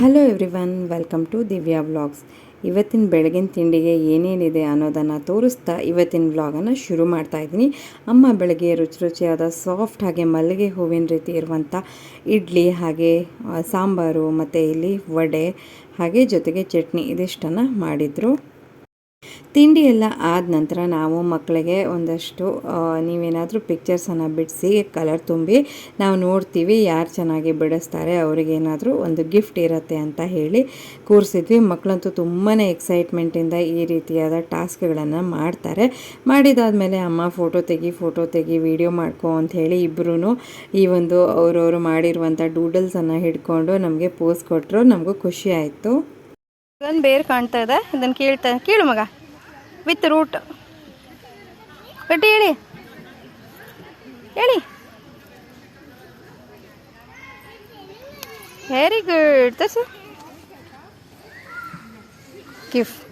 Hello everyone welcome to Divya vlogs ಇವತ್ತಿನ ಬೆಳಗಿನ ತಿಂಡಿಗೆ ಏನೇನಿದೆ ಅನ್ನೋದನ್ನು ತೋರಿಸ್ತಾ ಇವತ್ತಿನ ವ್ಲಾಗನ್ನು ಶುರು ಮಾಡ್ತಾ ಇದ್ದೀನಿ. ಅಮ್ಮ ಬೆಳಗ್ಗೆ ರುಚಿ ರುಚಿಯಾದ ಸಾಫ್ಟ್ ಹಾಗೆ ಮಲ್ಲಿಗೆ ಹೂವಿನ ರೀತಿ ಇರುವಂಥ ಇಡ್ಲಿ ಹಾಗೆ ಸಾಂಬಾರು ಮತ್ತು ಇಲ್ಲಿ ವಡೆ ಹಾಗೆ ಜೊತೆಗೆ ಚಟ್ನಿ ಇದಿಷ್ಟನ್ನು ಮಾಡಿದರು. ತಿಂಡಿ ಎಲ್ಲ ಆದ ನಂತರ ನಾವು ಮಕ್ಕಳಿಗೆ ಒಂದಷ್ಟು ನೀವೇನಾದರೂ ಪಿಕ್ಚರ್ಸನ್ನು ಬಿಡಿಸಿ ಕಲರ್ ತುಂಬಿ ನಾವು ನೋಡ್ತೀವಿ ಯಾರು ಚೆನ್ನಾಗಿ ಬಿಡಿಸ್ತಾರೆ ಅವರಿಗೇನಾದರೂ ಒಂದು ಗಿಫ್ಟ್ ಇರುತ್ತೆ ಅಂತ ಹೇಳಿ ಕೂರಿಸಿದ್ವಿ. ಮಕ್ಕಳಂತೂ ತುಂಬಾ ಎಕ್ಸೈಟ್ಮೆಂಟಿಂದ ಈ ರೀತಿಯಾದ ಟಾಸ್ಕ್ಗಳನ್ನು ಮಾಡ್ತಾರೆ. ಮಾಡಿದಾದ್ಮೇಲೆ ಅಮ್ಮ ಫೋಟೋ ತೆಗಿ ಫೋಟೋ ತೆಗಿ ವಿಡಿಯೋ ಮಾಡ್ಕೊ ಅಂತ ಹೇಳಿ ಇಬ್ಬರೂ ಈ ಒಂದು ಅವರವರು ಮಾಡಿರುವಂಥ ಡೂಡಲ್ಸನ್ನು ಹಿಡ್ಕೊಂಡು ನಮಗೆ ಪೋಸ್ ಕೊಟ್ಟರು ನಮಗೂ ಖುಷಿ ಆಯಿತು. ಇದೊಂದು ಬೇರು ಕಾಣ್ತಾ ಇದೆ. ಇದನ್ನು ಕೇಳ್ತಾ ಕೇಳು ಮಗ. ವಿತ್ ರೂಟ್ ಕಟ್ಟಿ ಹೇಳಿ. ಹೇಳಿ. Very good Tasu. Gift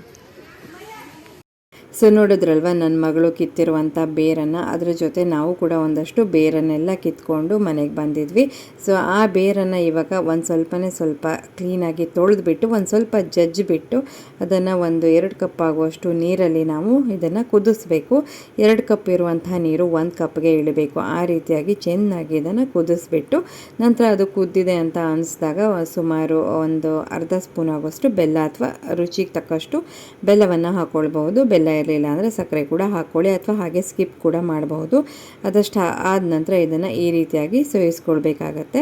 so ನೋಡಿದ್ರಲ್ವ ನನ್ನ ಮಗಳು ಕಿತ್ತಿರುವಂಥ ಬೇರನ್ನು, ಅದರ ಜೊತೆ ನಾವು ಕೂಡ ಒಂದಷ್ಟು ಬೇರನ್ನೆಲ್ಲ ಕಿತ್ಕೊಂಡು ಮನೆಗೆ ಬಂದಿದ್ವಿ. ಸೊ ಆ ಬೇರನ್ನು ಇವಾಗ ಒಂದು ಸ್ವಲ್ಪನೇ ಸ್ವಲ್ಪ ಕ್ಲೀನಾಗಿ ತೊಳೆದ್ಬಿಟ್ಟು, ಒಂದು ಸ್ವಲ್ಪ ಜಜ್ಜಿಬಿಟ್ಟು, ಅದನ್ನು ಒಂದು ಎರಡು ಕಪ್ ಆಗುವಷ್ಟು ನೀರಲ್ಲಿ ನಾವು ಇದನ್ನು ಕುದಿಸ್ಬೇಕು. ಎರಡು ಕಪ್ ಇರುವಂತಹ ನೀರು ಒಂದು ಕಪ್ಗೆ ಇಳಬೇಕು. ಆ ರೀತಿಯಾಗಿ ಚೆನ್ನಾಗಿ ಇದನ್ನು ಕುದಿಸ್ಬಿಟ್ಟು, ನಂತರ ಅದು ಕುದ್ದಿದೆ ಅಂತ ಅನಿಸಿದಾಗ ಸುಮಾರು ಒಂದು ಅರ್ಧ ಸ್ಪೂನ್ ಆಗುವಷ್ಟು ಬೆಲ್ಲ ಅಥವಾ ರುಚಿಗೆ ತಕ್ಕಷ್ಟು ಬೆಲ್ಲವನ್ನು ಹಾಕ್ಕೊಳ್ಬಹುದು ಬೆಲ್ಲ ಇರಲಿಲ್ಲ ಅಂದರೆ ಸಕ್ಕರೆ ಕೂಡ ಹಾಕ್ಕೊಳ್ಳಿ ಅಥವಾ ಹಾಗೆ ಸ್ಕಿಪ್ ಕೂಡ ಮಾಡಬಹುದು. ಅದಷ್ಟು ಆದ ನಂತರ ಇದನ್ನು ಈ ರೀತಿಯಾಗಿ ಸೇವಿಸ್ಕೊಳ್ಬೇಕಾಗತ್ತೆ.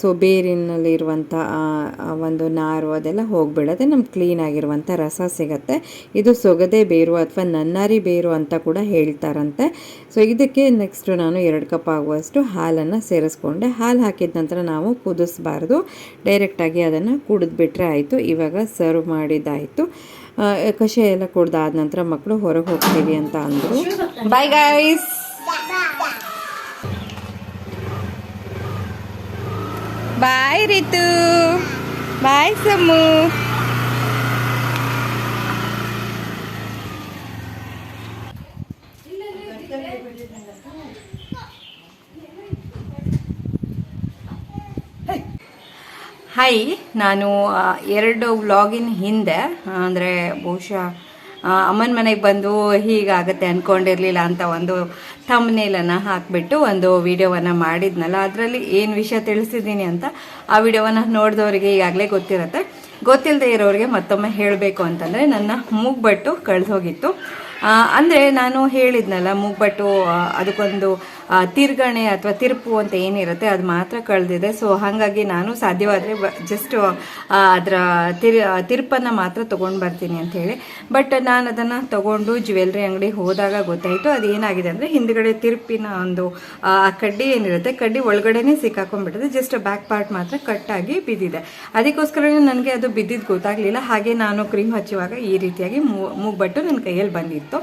ಸೊ ಬೇರಿನಲ್ಲಿರುವಂಥ ಒಂದು ನಾರು ಅದೆಲ್ಲ ಹೋಗಿಬಿಡತ್ತೆ ನಮ್ಗೆ ಕ್ಲೀನಾಗಿರುವಂಥ ರಸ ಸಿಗತ್ತೆ. ಇದು ಸೊಗದೆ ಬೇರು ಅಥವಾ ನನ್ನಾರಿ ಬೇರು ಅಂತ ಕೂಡ ಹೇಳ್ತಾರಂತೆ. ಸೊ ಇದಕ್ಕೆ ನೆಕ್ಸ್ಟು ನಾನು ಎರಡು ಕಪ್ ಆಗುವಷ್ಟು ಹಾಲನ್ನು ಸೇರಿಸ್ಕೊಂಡೆ. ಹಾಲು ಹಾಕಿದ ನಂತರ ನಾವು ಕುದಿಸ್ಬಾರ್ದು. ಡೈರೆಕ್ಟಾಗಿ ಅದನ್ನು ಕುಡಿದ್ಬಿಟ್ರೆ ಆಯಿತು. ಇವಾಗ ಸರ್ವ್ ಮಾಡಿದ್ದಾಯಿತು. ಕಷಾಯ ಎಲ್ಲ ಕುಡ್ದಾದ ನಂತರ ಮಕ್ಕಳು ಹೊರಗೆ ಹೋಗ್ತೀವಿ ಅಂತ ಅಂದರು. Bye guys bye Ritu bye Samu hi ನಾನು ಎರಡು ವ್ಲಾಗಿನ ಹಿಂದೆ ಅಂದರೆ ಬಹುಶಃ ಅಮ್ಮನ ಮನೆಗೆ ಬಂದು ಹೀಗಾಗತ್ತೆ ಅಂದ್ಕೊಂಡಿರಲಿಲ್ಲ ಅಂತ ಒಂದು ಥಂಬ್ನೇಲನ್ನು ಹಾಕಿಬಿಟ್ಟು ಒಂದು ವಿಡಿಯೋವನ್ನು ಮಾಡಿದ್ನಲ್ಲ, ಅದರಲ್ಲಿ ಏನು ವಿಷಯ ತಿಳಿಸಿದ್ದೀನಿ ಅಂತ ಆ ವಿಡಿಯೋವನ್ನ ನೋಡಿದವರಿಗೆ ಈಗಾಗಲೇ ಗೊತ್ತಿರುತ್ತೆ. ಗೊತ್ತಿಲ್ಲದೆ ಇರೋರಿಗೆ ಮತ್ತೊಮ್ಮೆ ಹೇಳಬೇಕು ಅಂತಂದರೆ, ನನ್ನ ಮೂಗ್ಬಟ್ಟು ಕಳೆದೋಗಿತ್ತು. ಅಂದರೆ ನಾನು ಹೇಳಿದ್ನಲ್ಲ, ಮೂಗ್ಬಟ್ಟು ಅದಕ್ಕೊಂದು ತಿರ್ಗಣೆ ಅಥವಾ ತಿರುಪು ಅಂತ ಏನಿರುತ್ತೆ ಅದು ಮಾತ್ರ ಕಳೆದಿದೆ. ಸೊ ಹಾಗಾಗಿ ನಾನು ಸಾಧ್ಯವಾದರೆ ಜಸ್ಟ್ ಅದರ ತಿರ್ ತಿರುಪನ್ನು ಮಾತ್ರ ತೊಗೊಂಡು ಬರ್ತೀನಿ ಅಂತ ಹೇಳಿ. ಬಟ್ ನಾನು ಅದನ್ನು ತೊಗೊಂಡು ಜ್ಯುವೆಲ್ರಿ ಅಂಗಡಿ ಹೋದಾಗ ಗೊತ್ತಾಯಿತು, ಅದು ಏನಾಗಿದೆ ಅಂದರೆ ಹಿಂದ್ಗಡೆ ತಿರುಪಿನ ಒಂದು ಕಡ್ಡಿ ಏನಿರುತ್ತೆ, ಕಡ್ಡಿ ಒಳಗಡೆನೇ ಸಿಕ್ಕಾಕೊಂಡ್ಬಿಟ್ಟಿದೆ. ಜಸ್ಟ್ ಬ್ಯಾಕ್ ಪಾರ್ಟ್ ಮಾತ್ರ ಕಟ್ಟಾಗಿ ಬಿದ್ದಿದೆ. ಅದಕ್ಕೋಸ್ಕರ ನನಗೆ ಅದು ಬಿದ್ದಿದ್ದು ಗೊತ್ತಾಗಲಿಲ್ಲ. ಹಾಗೆ ನಾನು ಕ್ರೀಮ್ ಹಚ್ಚುವಾಗ ಈ ರೀತಿಯಾಗಿ ಮೂಗ್ಬಟ್ಟು ನನ್ನ ಕೈಯಲ್ಲಿ ಬಂದಿತ್ತು.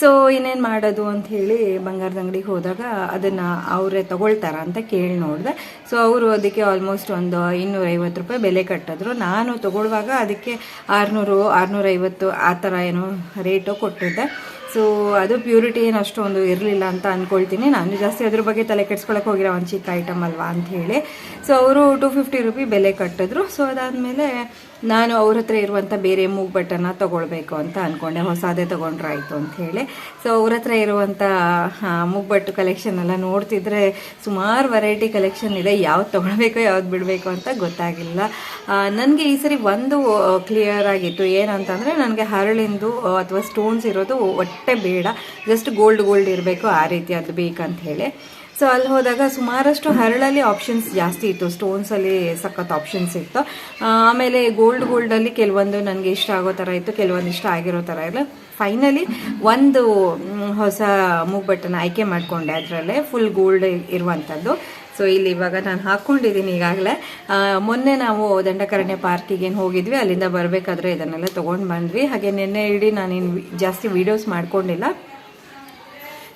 ಸೊ ಇನ್ನೇನು ಮಾಡೋದು ಅಂತ ಹೇಳಿ ಬಂಗಾರದ ಅಂಗಡಿಗೆ ಹೋದಾಗ ಅದನ್ನು ಅವರೇ ತಗೊಳ್ತಾರ ಅಂತ ಕೇಳಿ ನೋಡಿದೆ. ಸೊ ಅವರು ಅದಕ್ಕೆ ಆಲ್ಮೋಸ್ಟ್ ಒಂದು ಇನ್ನೂರೈವತ್ತು ರೂಪಾಯಿ ಬೆಲೆ ಕಟ್ಟಿದ್ರು. ನಾನು ತಗೊಳ್ಳುವಾಗ ಅದಕ್ಕೆ ಆರುನೂರು, ಆರುನೂರೈವತ್ತು ಆ ಥರ ಏನೋ ರೇಟು ಕೊಟ್ಟಿದ್ದೆ. ಸೊ ಅದು ಪ್ಯೂರಿಟಿ ಏನು ಅಷ್ಟೊಂದು ಇರಲಿಲ್ಲ ಅಂತ ಅಂದ್ಕೊಳ್ತೀನಿ ನಾನು ಜಾಸ್ತಿ ಅದ್ರ ಬಗ್ಗೆ ತಲೆ ಕೆಡ್ಸ್ಕೊಳಕ್ಕೆ ಹೋಗಿರೋ ಒಂದು ಚಿಕ್ಕ ಐಟಮ್ ಅಲ್ವಾ ಅಂತ ಹೇಳಿ. ಸೊ ಅವರು ಟು ಫಿಫ್ಟಿ ರುಪಿ ಬೆಲೆ ಕಟ್ಟಿದ್ರು. ಸೊ ಅದಾದಮೇಲೆ ನಾನು ಅವ್ರ ಹತ್ರ ಇರುವಂಥ ಬೇರೆ ಮೂಗ್ಬಟ್ಟನ್ನು ತೊಗೊಳ್ಬೇಕು ಅಂತ ಅಂದ್ಕೊಂಡೆ ಹೊಸದೇ ತೊಗೊಂಡ್ರಾಯ್ತು ಅಂತ ಹೇಳಿ. ಸೊ ಅವ್ರ ಹತ್ರ ಇರುವಂಥ ಮೂಗ್ ಮೂಗ್ಬಟ್ಟು ಕಲೆಕ್ಷನ್ ಎಲ್ಲ ನೋಡ್ತಿದ್ರೆ ಸುಮಾರು ವೆರೈಟಿ ಕಲೆಕ್ಷನ್ ಇದೆ. ಯಾವ್ದು ತೊಗೊಳ್ಬೇಕು, ಯಾವ್ದು ಬಿಡಬೇಕು ಅಂತ ಗೊತ್ತಾಗಿಲ್ಲ. ನನಗೆ ಈ ಸರಿ ಒಂದು ಕ್ಲಿಯರ್ ಆಗಿತ್ತು. ಏನಂತಂದರೆ ನನಗೆ ಹರಳಿಂದು ಅಥವಾ ಸ್ಟೋನ್ಸ್ ಇರೋದು ಒಟ್ಟೆ ಬೇಡ. ಜಸ್ಟ್ ಗೋಲ್ಡ್ ಗೋಲ್ಡ್ ಇರಬೇಕು ಆ ರೀತಿ ಅದು ಬೇಕಂತ ಹೇಳಿ. ಸೊ ಅಲ್ಲಿ ಹೋದಾಗ ಸುಮಾರಷ್ಟು ಹರಳಲ್ಲಿ ಆಪ್ಷನ್ಸ್ ಜಾಸ್ತಿ ಇತ್ತು. ಸ್ಟೋನ್ಸಲ್ಲಿ ಸಖತ್ ಆಪ್ಷನ್ಸ್ ಇತ್ತು. ಆಮೇಲೆ ಗೋಲ್ಡ್ ಗೋಲ್ಡಲ್ಲಿ ಕೆಲವೊಂದು ನನಗೆ ಇಷ್ಟ ಆಗೋ ಥರ ಇತ್ತು. ಕೆಲವೊಂದು ಇಷ್ಟ ಆಗಿರೋ ಥರ ಇಲ್ಲ. ಫೈನಲಿ ಒಂದು ಹೊಸ ಮೂಗ್ಬಟ್ಟನ್ನು ಆಯ್ಕೆ ಮಾಡಿಕೊಂಡೆ ಅದರಲ್ಲೇ. ಫುಲ್ ಗೋಲ್ಡ್ ಇರುವಂಥದ್ದು. ಸೊ ಇಲ್ಲಿ ಇವಾಗ ನಾನು ಹಾಕ್ಕೊಂಡಿದ್ದೀನಿ ಈಗಾಗಲೇ. ಮೊನ್ನೆ ನಾವು ದಂಡಕರಣ್ಯ ಪಾರ್ಕಿಗೆ ಹೋಗಿದ್ವಿ. ಅಲ್ಲಿಂದ ಬರಬೇಕಾದ್ರೆ ಇದನ್ನೆಲ್ಲ ತೊಗೊಂಡು ಬಂದ್ವಿ. ಹಾಗೆ ನಿನ್ನೆ ಇಡೀ ನಾನೇನು ಜಾಸ್ತಿ ವೀಡಿಯೋಸ್ ಮಾಡ್ಕೊಂಡಿಲ್ಲ.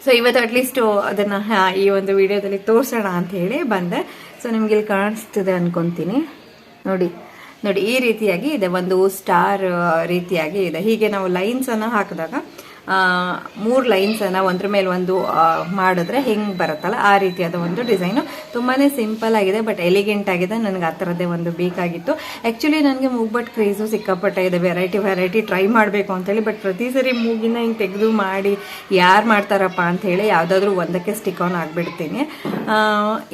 ಸೊ ಇವತ್ತು ಅಟ್ಲೀಸ್ಟ್ ಅದನ್ನು ಈ ಒಂದು ವಿಡಿಯೋದಲ್ಲಿ ತೋರಿಸೋಣ ಅಂತ ಹೇಳಿ ಬಂದೆ. ಸೊ ನಿಮ್ಗೆ ಇಲ್ಲಿ ಕಾಣಿಸ್ತಿದೆ ಅನ್ಕೊತೀನಿ. ನೋಡಿ ನೋಡಿ, ಈ ರೀತಿಯಾಗಿ ಇದೆ. ಒಂದು ಸ್ಟಾರ್ ರೀತಿಯಾಗಿ ಇದೆ. ಹೀಗೆ ನಾವು ಲೈನ್ಸನ್ನು ಹಾಕಿದಾಗ ಮೂರು ಲೈನ್ಸನ್ನು ಒಂದ್ರ ಮೇಲೆ ಒಂದು ಮಾಡಿದ್ರೆ ಹೆಂಗೆ ಬರುತ್ತಲ್ಲ ಆ ರೀತಿಯಾದ ಒಂದು ಡಿಸೈನು ತುಂಬಾ ಸಿಂಪಲ್ ಆಗಿದೆ ಬಟ್ ಎಲಿಗೆಂಟ್ ಆಗಿದೆ. ನನಗೆ ಆ ಥರದ್ದೇ ಒಂದು ಬೇಕಾಗಿತ್ತು. ಆ್ಯಕ್ಚುಲಿ ನನಗೆ ಮೂಗ್ಬಟ್ ಕ್ರೇಜು ಸಿಕ್ಕಾಪಟ್ಟೆ ಇದೆ. ವೆರೈಟಿ ವೆರೈಟಿ ಟ್ರೈ ಮಾಡಬೇಕು ಅಂತೇಳಿ ಬಟ್ ಪ್ರತಿ ಸರಿ ಮೂಗಿನ ಹಿಂಗೆ ತೆಗೆದು ಮಾಡಿ ಯಾರು ಮಾಡ್ತಾರಪ್ಪ ಅಂಥೇಳಿ ಯಾವುದಾದ್ರೂ ಒಂದಕ್ಕೆ ಸ್ಟಿಕ್ ಆನ್ ಆಗಿಬಿಡ್ತೀನಿ.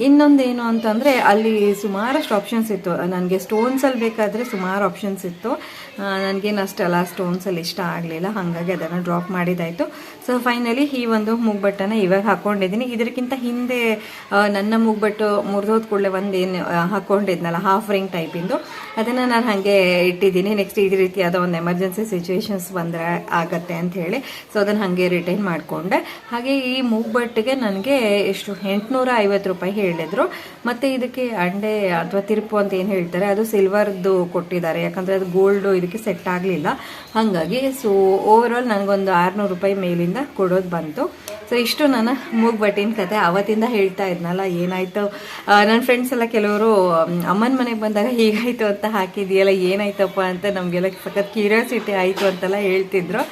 ಇನ್ನೊಂದೇನು ಅಂತಂದರೆ ಅಲ್ಲಿ ಸುಮಾರಷ್ಟು ಆಪ್ಷನ್ಸ್ ಇತ್ತು. ನನಗೆ ಸ್ಟೋನ್ಸಲ್ಲಿ ಬೇಕಾದರೆ ಸುಮಾರು ಆಪ್ಷನ್ಸ್ ಇತ್ತು. ನನಗೇನು ಅಷ್ಟೆಲ್ಲ ಸ್ಟೋನ್ಸಲ್ಲಿ ಇಷ್ಟ ಆಗಲಿಲ್ಲ, ಹಾಗಾಗಿ ಅದನ್ನು ಡ್ರಾಪ್ ಮಾಡಿದ್ದಾಯಿತು ಸೊ ಫೈನಲಿ ಈ ಒಂದು ಮೂಗ್ಬಟ್ಟನ್ನು ಇವಾಗ ಹಾಕ್ಕೊಂಡಿದ್ದೀನಿ ಇದಕ್ಕಿಂತ ಹಿಂದೆ ನನ್ನ ಮೂಗ್ಬಟ್ಟು ಮುರಿದೋದ ಕೂಡಲೇ ಒಂದೇನು ಹಾಕ್ಕೊಂಡಿದ್ನಲ್ಲ ಹಾಫ್ ರಿಂಗ್ ಟೈಪಿಂದು ಅದನ್ನು ನಾನು ಹಾಗೆ ಇಟ್ಟಿದ್ದೀನಿ. ನೆಕ್ಸ್ಟ್ ಇದೇ ರೀತಿಯಾದ ಒಂದು ಎಮರ್ಜೆನ್ಸಿ ಸಿಚುವೇಶನ್ಸ್ ಬಂದರೆ ಆಗತ್ತೆ ಅಂತ ಹೇಳಿ. ಸೊ ಅದನ್ನು ಹಾಗೆ ರಿಟೈನ್ ಮಾಡಿಕೊಂಡೆ. ಹಾಗೆ ಈ ಮೂಗ್ಬಟ್ಟಿಗೆ ನನಗೆ ಎಷ್ಟು, ಎಂಟುನೂರ ರೂಪಾಯಿ ಹೇಳಿದ್ರು. ಮತ್ತು ಇದಕ್ಕೆ ಅಂಡೆ ಅಥವಾ ತಿರುಪು ಅಂತ ಏನು ಹೇಳ್ತಾರೆ, ಅದು ಸಿಲ್ವರ್ದು ಕೊಟ್ಟಿದ್ದಾರೆ. ಯಾಕಂದರೆ ಅದು ಗೋಲ್ಡು ಇದಕ್ಕೆ ಸೆಟ್ ಆಗಲಿಲ್ಲ. ಹಾಗಾಗಿ ಸೊ ಓವರ್ ಆಲ್ ನನಗೊಂದು ಆರುನೂರು ರೂಪಾಯಿ ಮೇಲಿಂದ ಕೊಡೋದು ಬಂತು. ಸೊ ಇಷ್ಟು ನಾನು ಮೂಗ್ಬಟ್ಟಿನ ಕತೆ. ಅವತ್ತಿಂದ ಹೇಳ್ತಾ ಇದ್ನಲ್ಲ, ಏನಾಯಿತು? ನನ್ನ ಫ್ರೆಂಡ್ಸ್ ಎಲ್ಲ ಕೆಲವರು ಅಮ್ಮನ ಮನೆಗೆ ಬಂದಾಗ ಹೀಗಾಯಿತು ಅಂತ ಹಾಕಿದೆಯಲ್ಲ, ಏನಾಯ್ತಪ್ಪ ಅಂತ ನಮಗೆಲ್ಲ ಸಖತ್ ಕ್ಯೂರಿಯಾಸಿಟಿ ಆಯಿತು ಅಂತೆಲ್ಲ ಹೇಳ್ತಿದ್ರು.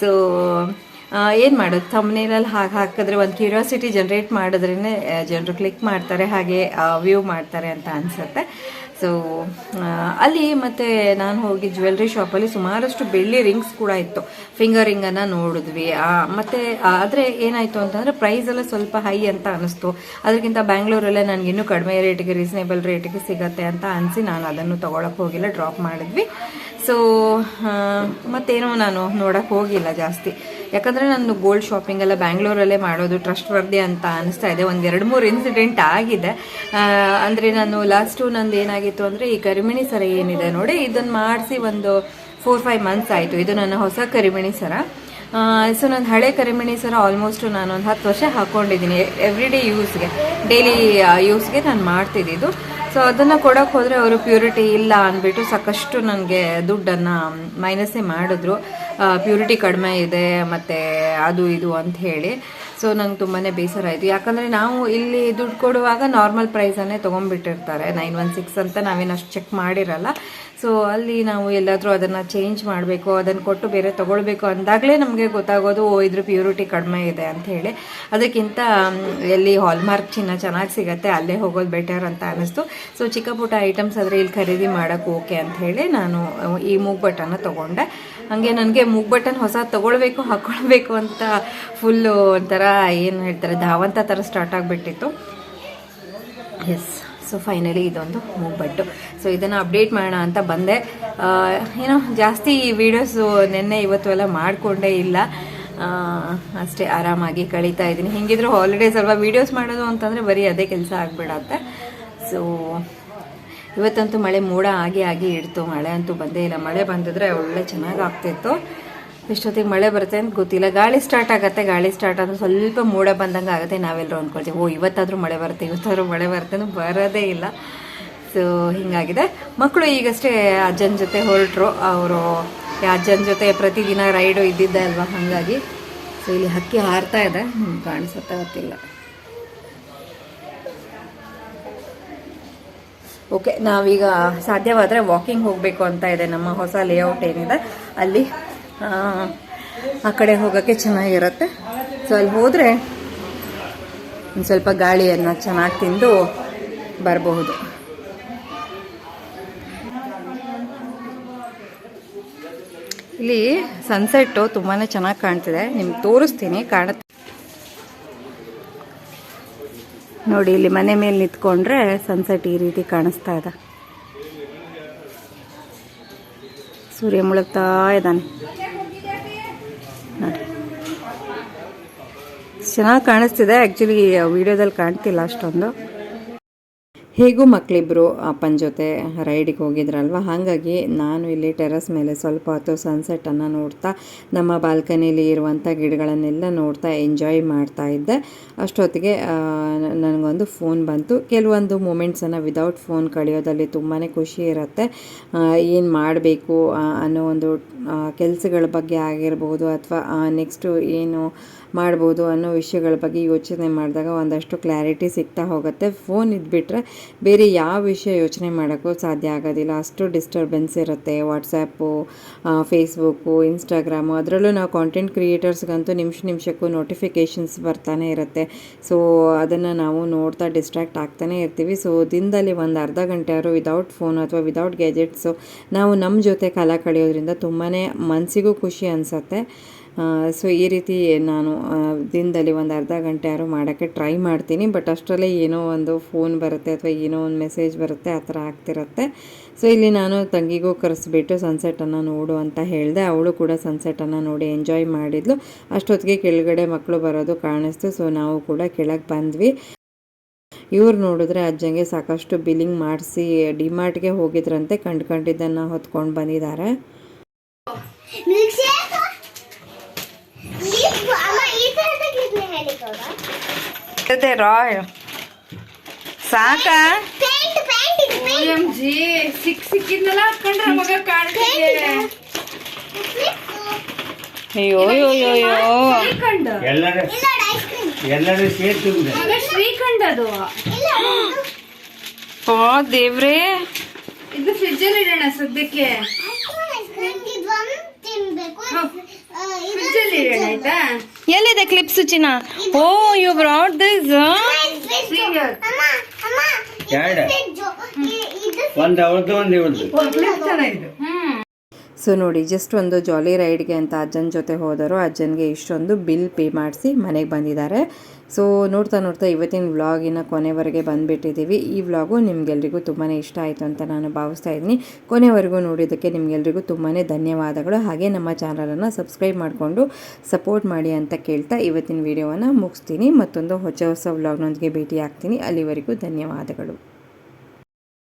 ಸೊ ಏನು ಮಾಡೋದು? ತಮ್ಮನೇಲಲ್ಲಿ ಹಾಗೆ ಹಾಕಿದ್ರೆ ಒಂದು ಕ್ಯೂರಿಯಾಸಿಟಿ ಜನ್ರೇಟ್ ಮಾಡಿದ್ರೇ ಜನರು ಕ್ಲಿಕ್ ಮಾಡ್ತಾರೆ, ಹಾಗೆ ವ್ಯೂ ಮಾಡ್ತಾರೆ ಅಂತ ಅನಿಸುತ್ತೆ. ಸೊ ಅಲ್ಲಿ ಮತ್ತೆ ನಾನು ಹೋಗಿ ಜ್ಯುವೆಲ್ರಿ ಶಾಪಲ್ಲಿ ಸುಮಾರಷ್ಟು ಬೆಳ್ಳಿ ರಿಂಗ್ಸ್ ಕೂಡ ಇತ್ತು. ಫಿಂಗರ್ ರಿಂಗನ್ನು ನೋಡಿದ್ವಿ. ಮತ್ತೆ ಆದರೆ ಏನಾಯಿತು ಅಂತಂದರೆ ಪ್ರೈಸ್ ಎಲ್ಲ ಸ್ವಲ್ಪ ಹೈ ಅಂತ ಅನಿಸ್ತು. ಅದಕ್ಕಿಂತ ಬ್ಯಾಂಗ್ಳೂರಲ್ಲೇ ಇನ್ನೂ ಕಡಿಮೆ ರೇಟಿಗೆ ರೀಸನೇಬಲ್ ರೇಟಿಗೆ ಸಿಗತ್ತೆ ಅಂತ ಅನಿಸಿ ನಾನು ಅದನ್ನು ತೊಗೊಳಕ್ಕೆ ಹೋಗಿಲ್ಲ ಡ್ರಾಪ್ ಮಾಡಿದ್ವಿ. ಸೊ ಮತ್ತೇನೋ ನಾನು ನೋಡೋಕ್ಕೆ ಹೋಗಿಲ್ಲ ಜಾಸ್ತಿ. ಯಾಕಂದರೆ ನಾನು ಗೋಲ್ಡ್ ಶಾಪಿಂಗ್ ಎಲ್ಲ ಬ್ಯಾಂಗ್ಳೂರಲ್ಲೇ ಮಾಡೋದು ಟ್ರಸ್ಟ್ ವರ್ದಿ ಅಂತ ಅನಿಸ್ತಾ ಇದೆ. ಒಂದು ಎರಡು ಮೂರು ಇನ್ಸಿಡೆಂಟ್ ಆಗಿದೆ. ಅಂದರೆ ನಾನು ಲಾಸ್ಟು ನಂದು ಏನಾಗಿತ್ತು ಅಂದರೆ ಈ ಕರಿಮಿಣಿ ಸರ ಏನಿದೆ ನೋಡಿ ಇದನ್ನು ಮಾಡಿಸಿ ಒಂದು ಫೋರ್ ಫೈವ್ ಮಂತ್ಸ್ ಆಯಿತು. ಇದು ನನ್ನ ಹೊಸ ಕರಿಮಿಣಿ ಸರ. ಸೊ ನನ್ನ ಹಳೆ ಕರಿಮಿಣಿ ಸರ ಆಲ್ಮೋಸ್ಟ್ ನಾನು ಒಂದು ಹತ್ತು ವರ್ಷ ಹಾಕ್ಕೊಂಡಿದ್ದೀನಿ ಎವ್ರಿ ಡೇ ಯೂಸ್ಗೆ ಡೈಲಿ ಯೂಸ್ಗೆ ನಾನು ಮಾಡ್ತಿದ್ದಿದ್ದು. ಸೊ ಅದನ್ನು ಕೊಡೋಕೆ ಹೋದರೆ ಅವರು ಪ್ಯೂರಿಟಿ ಇಲ್ಲ ಅಂದ್ಬಿಟ್ಟು ಸಾಕಷ್ಟು ನನಗೆ ದುಡ್ಡನ್ನು ಮೈನಸ್ಸೇ ಮಾಡಿದ್ರು. ಪ್ಯೂರಿಟಿ ಕಡಿಮೆ ಇದೆ, ಮತ್ತು ಅದು ಇದು ಅಂತ ಹೇಳಿ. ಸೊ ನಂಗೆ ತುಂಬಾ ಬೇಸರ ಆಯಿತು. ಯಾಕಂದರೆ ನಾವು ಇಲ್ಲಿ ದುಡ್ಡು ಕೊಡುವಾಗ ನಾರ್ಮಲ್ ಪ್ರೈಸನ್ನೇ ತೊಗೊಂಡ್ಬಿಟ್ಟಿರ್ತಾರೆ ನೈನ್ ಒನ್ ಸಿಕ್ಸ್ ಅಂತ ನಾವೇನು ಅಷ್ಟು ಚೆಕ್ ಮಾಡಿರಲ್ಲ. ಸೊ ಅಲ್ಲಿ ನಾವು ಎಲ್ಲಾದರೂ ಅದನ್ನು ಚೇಂಜ್ ಮಾಡಬೇಕು ಅದನ್ನು ಕೊಟ್ಟು ಬೇರೆ ತೊಗೊಳ್ಬೇಕು ಅಂದಾಗಲೇ ನಮಗೆ ಗೊತ್ತಾಗೋದು, ಓ, ಇದ್ರ ಪ್ಯೂರಿಟಿ ಕಡಿಮೆ ಇದೆ ಅಂತ ಹೇಳಿ. ಅದಕ್ಕಿಂತ ಎಲ್ಲಿ ಹಾಲ್ಮಾರ್ಕ್ ಚಿನ್ನ ಚೆನ್ನಾಗಿ ಸಿಗತ್ತೆ, ಅಲ್ಲೇ ಹೋಗೋದು ಬೆಟರ್ ಅಂತ ಅನ್ನಿಸ್ತು ಸೊ ಚಿಕ್ಕ ಪುಟ್ಟ ಐಟಮ್ಸ್ ಆದರೆ ಇಲ್ಲಿ ಖರೀದಿ ಮಾಡೋಕ್ಕೆ ಓಕೆ ಅಂತ ಹೇಳಿ ನಾನು ಈ ಮೂಗ್ಬಟ್ಟನ್ನು ತೊಗೊಂಡೆ. ಹಾಗೆ ನನಗೆ ಮೂಗ್ ಬಟನ್ ಹೊಸ ತೊಗೊಳ್ಬೇಕು, ಹಾಕೊಳ್ಬೇಕು ಅಂತ ಫುಲ್ಲು ಒಂಥರ ಏನು ಹೇಳ್ತಾರೆ, ಧಾವಂತ ಥರ ಸ್ಟಾರ್ಟ್ ಆಗಿಬಿಟ್ಟಿತ್ತು. ಎಸ್ ಸೊ ಫೈನಲಿ ಇದೊಂದು ಮೂಗ್ಬಟ್ಟು ಸೊ ಇದನ್ನು ಅಪ್ಡೇಟ್ ಮಾಡೋಣ ಅಂತ ಬಂದೆ. ಏನೋ ಜಾಸ್ತಿ ವೀಡಿಯೋಸು ನಿನ್ನೆ ಇವತ್ತು ಎಲ್ಲ ಮಾಡಿಕೊಂಡೇ ಇಲ್ಲ. ಅಷ್ಟೇ ಆರಾಮಾಗಿ ಕಳೀತಾ ಇದ್ದೀನಿ. ಹಿಂಗಿದ್ರು ಹಾಲಿಡೇಸ್ ಅಲ್ವಾ ವೀಡಿಯೋಸ್ ಮಾಡೋದು ಅಂತಂದರೆ ಬರೀ ಅದೇ ಕೆಲಸ ಆಗಿಬಿಡತ್ತೆ. ಸೊ ಇವತ್ತಂತೂ ಮಳೆ ಮೋಡ ಆಗಿ ಆಗಿ ಇಡ್ತು. ಮಳೆ ಅಂತೂ ಬಂದೇ ಇಲ್ಲ. ಮಳೆ ಬಂದಿದ್ರೆ ಒಳ್ಳೆ ಚೆನ್ನಾಗಿ ಆಗ್ತಿತ್ತು ಎಷ್ಟೊತ್ತಿಗೆ ಮಳೆ ಬರುತ್ತೆ ಅಂತ ಗೊತ್ತಿಲ್ಲ. ಗಾಳಿ ಸ್ಟಾರ್ಟ್ ಆಗುತ್ತೆ. ಗಾಳಿ ಸ್ಟಾರ್ಟ್ ಆದ್ರೆ ಸ್ವಲ್ಪ ಮೋಡ ಬಂದಂಗೆ ಆಗುತ್ತೆ ನಾವೆಲ್ಲರೂ ಅಂದ್ಕೊಳ್ತೀವಿ ಓ, ಇವತ್ತಾದರೂ ಮಳೆ ಬರುತ್ತೆ. ಇವತ್ತಾದರೂ ಮಳೆ ಬರುತ್ತೆ ಅಂತ ಬರೋದೇ ಇಲ್ಲ. ಸೊ ಹಿಂಗಾಗಿದೆ. ಮಕ್ಕಳು ಈಗಷ್ಟೇ ಅಜ್ಜನ ಜೊತೆ ಹೊರಟರು. ಅವರು ಅಜ್ಜನ ಜೊತೆ ಪ್ರತಿದಿನ ರೈಡು ಇದ್ದಿದ್ದೆ ಅಲ್ವಾ? ಹಾಗಾಗಿ. ಸೊ ಇಲ್ಲಿ ಹಕ್ಕಿ ಹಾರ್ತಾ ಇದೆ. ಕಾಣಿಸುತ್ತಾ ಕಾಣಿಸುತ್ತೆ ಗೊತ್ತಿಲ್ಲ. ಓಕೆ ನಾವೀಗ ಸಾಧ್ಯವಾದರೆ ವಾಕಿಂಗ್ ಹೋಗಬೇಕು ಅಂತ ಇದೆ. ನಮ್ಮ ಹೊಸ ಲೇಔಟ್ ಏನಿದೆ ಅಲ್ಲಿ ಆ, ಕಡೆ ಹೋಗೋಕ್ಕೆ ಚೆನ್ನಾಗಿರುತ್ತೆ. ಸೊ ಅಲ್ಲಿ ಹೋದರೆ ಒಂದು ಸ್ವಲ್ಪ ಗಾಳಿಯನ್ನು ಚೆನ್ನಾಗಿ ತಿಂದು ಬರಬಹುದು. ಇಲ್ಲಿ ಸನ್ಸೆಟ್ಟು ತುಂಬಾ ಚೆನ್ನಾಗಿ ಕಾಣ್ತಿದೆ. ನಿಮ್ಗೆ ತೋರಿಸ್ತೀನಿ ಕಾಣುತ್ತೆ. ನೋಡಿ, ಇಲ್ಲಿ ಮನೆ ಮೇಲೆ ನಿಂತ್ಕೊಂಡ್ರೆ ಸನ್ಸೆಟ್ ಈ ರೀತಿ ಕಾಣಿಸ್ತಾ ಇದೆ. ಸೂರ್ಯ ಮುಳುಗ್ತಾ ಇದ್ದಾನೆ. ನೋಡಿ. ಚೆನ್ನಾಗಿ ಕಾಣಿಸ್ತಿದೆ. ಆ್ಯಕ್ಚುಲಿ ವಿಡಿಯೋದಲ್ಲಿ ಕಾಣ್ತಿಲ್ಲ ಅಷ್ಟೊಂದು. ಹೇಗೂ ಮಕ್ಕಳಿಬ್ಬರು ಅಪ್ಪನ ಜೊತೆ ರೈಡಿಗೆ ಹೋಗಿದ್ರಲ್ವ? ಹಾಗಾಗಿ ನಾನು ಇಲ್ಲಿ ಟೆರಸ್ ಮೇಲೆ ಸ್ವಲ್ಪ ಹೊತ್ತು ಸನ್ಸೆಟನ್ನು ನೋಡ್ತಾ, ನಮ್ಮ ಬಾಲ್ಕನಿಲಿ ಇರುವಂಥ ಗಿಡಗಳನ್ನೆಲ್ಲ ನೋಡ್ತಾ ಎಂಜಾಯ್ ಮಾಡ್ತಾ ಇದ್ದೆ. ಅಷ್ಟೊತ್ತಿಗೆ ನನಗೊಂದು ಫೋನ್ ಬಂತು. ಕೆಲವೊಂದು ಮೂಮೆಂಟ್ಸನ್ನು ವಿದೌಟ್ ಫೋನ್ ಕಳೆಯೋದಲ್ಲಿ ತುಂಬಾ ಖುಷಿ ಇರುತ್ತೆ. ಏನು ಮಾಡಬೇಕು ಅನ್ನೋ ಒಂದು ಕೆಲಸಗಳ ಬಗ್ಗೆ ಆಗಿರ್ಬೋದು ಅಥವಾ ನೆಕ್ಸ್ಟು ಏನು ಮಾಡ್ಬೋದು ಅನ್ನೋ ವಿಷಯಗಳ ಬಗ್ಗೆ ಯೋಚನೆ ಮಾಡಿದಾಗ ಒಂದಷ್ಟು ಕ್ಲಾರಿಟಿ ಸಿಗ್ತಾ ಹೋಗುತ್ತೆ. ಫೋನ್ ಇದ್ಬಿಟ್ರೆ ಬೇರೆ ಯಾವ ವಿಷಯ ಯೋಚನೆ ಮಾಡೋಕ್ಕೂ ಸಾಧ್ಯ ಆಗೋದಿಲ್ಲ. ಅಷ್ಟು ಡಿಸ್ಟರ್ಬೆನ್ಸ್ ಇರುತ್ತೆ. ವಾಟ್ಸಪ್ಪು ಫೇಸ್ಬುಕ್ಕು ಇನ್ಸ್ಟಾಗ್ರಾಮು ಅದರಲ್ಲೂ ನಾವು ಕಾಂಟೆಂಟ್ ಕ್ರಿಯೇಟರ್ಸ್ಗಂತೂ ನಿಮಿಷ ನಿಮಿಷಕ್ಕೂ ನೋಟಿಫಿಕೇಷನ್ಸ್ ಬರ್ತಾನೆ ಇರುತ್ತೆ. ಸೊ ಅದನ್ನು ನಾವು ನೋಡ್ತಾ ಡಿಸ್ಟ್ರಾಕ್ಟ್ ಆಗ್ತಾನೆ ಇರ್ತೀವಿ. ಸೊ ದಿನದಲ್ಲಿ ಒಂದು ಅರ್ಧ ಗಂಟೆ ಆದರೂ ವಿದೌಟ್ ಫೋನ್ ಅಥವಾ ವಿದೌಟ್ ಗ್ಯಾಜೆಟ್ಸು ನಾವು ನಮ್ಮ ಜೊತೆ ಕಾಲ ಕಳೆಯೋದ್ರಿಂದ ತುಂಬಾ ಮನಸ್ಸಿಗೂ ಖುಷಿ ಅನಿಸುತ್ತೆ. ಸೊ ಈ ರೀತಿ ನಾನು ದಿನದಲ್ಲಿ ಒಂದು ಅರ್ಧ ಗಂಟೆ ಯಾರು ಮಾಡೋಕ್ಕೆ ಟ್ರೈ ಮಾಡ್ತೀನಿ ಬಟ್ ಅಷ್ಟರಲ್ಲೇ ಏನೋ ಒಂದು ಫೋನ್ ಬರುತ್ತೆ ಅಥವಾ ಏನೋ ಒಂದು ಮೆಸೇಜ್ ಬರುತ್ತೆ, ಆ ಥರ ಆಗ್ತಿರುತ್ತೆ. ಸೊ ಇಲ್ಲಿ ನಾನು ತಂಗಿಗೂ ಕರೆಸ್ಬಿಟ್ಟು ಸನ್ಸೆಟನ್ನು ನೋಡು ಅಂತ ಹೇಳಿದೆ. ಅವಳು ಕೂಡ ಸನ್ಸೆಟನ್ನು ನೋಡಿ ಎಂಜಾಯ್ ಮಾಡಿದ್ಲು. ಅಷ್ಟೊತ್ತಿಗೆ ಕೆಳಗಡೆ ಮಕ್ಕಳು ಬರೋದು ಕಾಣಿಸ್ತು. ಸೊ ನಾವು ಕೂಡ ಕೆಳಗೆ ಬಂದ್ವಿ. ಇವ್ರು ನೋಡಿದ್ರೆ ಅಜ್ಜಂಗೆ ಸಾಕಷ್ಟು ಬಿಲ್ಲಿಂಗ್ ಮಾಡಿಸಿ ಡಿಮಾರ್ಟ್ಗೆ ಹೋಗಿದ್ರಂತೆ, ಕಂಡ್ಕೊಂಡಿದ್ದನ್ನು ಹೊತ್ಕೊಂಡು ಬಂದಿದ್ದಾರೆ. ಜೊತೆ ರಾಯ್ ಸಾಕಾ ಪೇಂಟ್ ಪೇಂಟ್ ಇದು ಪೇಂಟ್ ಜಿ ಸಿಕ್ ಸಿಕ್ಕಿದ್ನಲ್ಲ ಹಾಕೊಂಡ್ರೆ ಮಗ ಕಾಣ್ತಿದೆ ಅಯ್ಯೋ ಅಯ್ಯೋ ಎಲ್ಲರೂ ಎಲ್ಲರೂ ಶ್ರೀಖಂಡ್ ಅದು. ಇಲ್ಲ ಓ ದೇವ್ರೇ. ಇದು ಫ್ರಿಜ್ ಅಲ್ಲಿ ಇಡೋಣ ಸದ್ಯಕ್ಕೆ. ಐಸ್ ಕ್ರೀಮ್ ಒಂದು ತಿನ್ಬೇಕು. ಫ್ರಿಜ್ ಅಲ್ಲಿ ಇಡೋಣ ಆಯ್ತಾ? ಎಲ್ಲಿದೆ ಕ್ಲಿಪ್ಸ್ ಚಿನ್ನ ಓ ಯು ಬ್ರಾಡ್ ದಿಸ್ ಎರಡು ಒಂದು ಅವ್ರದ್ದು ಒಂದು ಇವ್ರದ್ದು ಸೊ ನೋಡಿ ಜಸ್ಟ್ ಒಂದು ಜಾಲಿ ರೈಡ್ಗೆ ಅಂತ ಅಜ್ಜನ ಜೊತೆ ಹೋದರು, ಅಜ್ಜನಿಗೆ ಇಷ್ಟೊಂದು ಬಿಲ್ ಪೇ ಮಾಡಿಸಿ ಮನೆಗೆ ಬಂದಿದ್ದಾರೆ. ಸೊ ನೋಡ್ತಾ ನೋಡ್ತಾ ಇವತ್ತಿನ ವ್ಲಾಗಿನ ಕೊನೆವರೆಗೆ ಬಂದುಬಿಟ್ಟಿದ್ದೀವಿ ಈ ವ್ಲಾಗು ನಿಮಗೆಲ್ರಿಗೂ ತುಂಬಾ ಇಷ್ಟ ಆಯಿತು ಅಂತ ನಾನು ಭಾವಿಸ್ತಾ ಇದ್ದೀನಿ. ಕೊನೆವರೆಗೂ ನೋಡಿದ್ದಕ್ಕೆ ನಿಮಗೆಲ್ರಿಗೂ ತುಂಬಾ ಧನ್ಯವಾದಗಳು. ಹಾಗೆ ನಮ್ಮ ಚಾನಲನ್ನು ಸಬ್ಸ್ಕ್ರೈಬ್ ಮಾಡಿಕೊಂಡು ಸಪೋರ್ಟ್ ಮಾಡಿ ಅಂತ ಕೇಳ್ತಾ ಇವತ್ತಿನ ವಿಡಿಯೋವನ್ನು ಮುಗಿಸ್ತೀನಿ. ಮತ್ತೊಂದು ಹೊಸ ಹೊಸ ವ್ಲಾಗ್ನೊಂದಿಗೆ ಭೇಟಿ ಆಗ್ತೀನಿ ಅಲ್ಲಿವರೆಗೂ ಧನ್ಯವಾದಗಳು.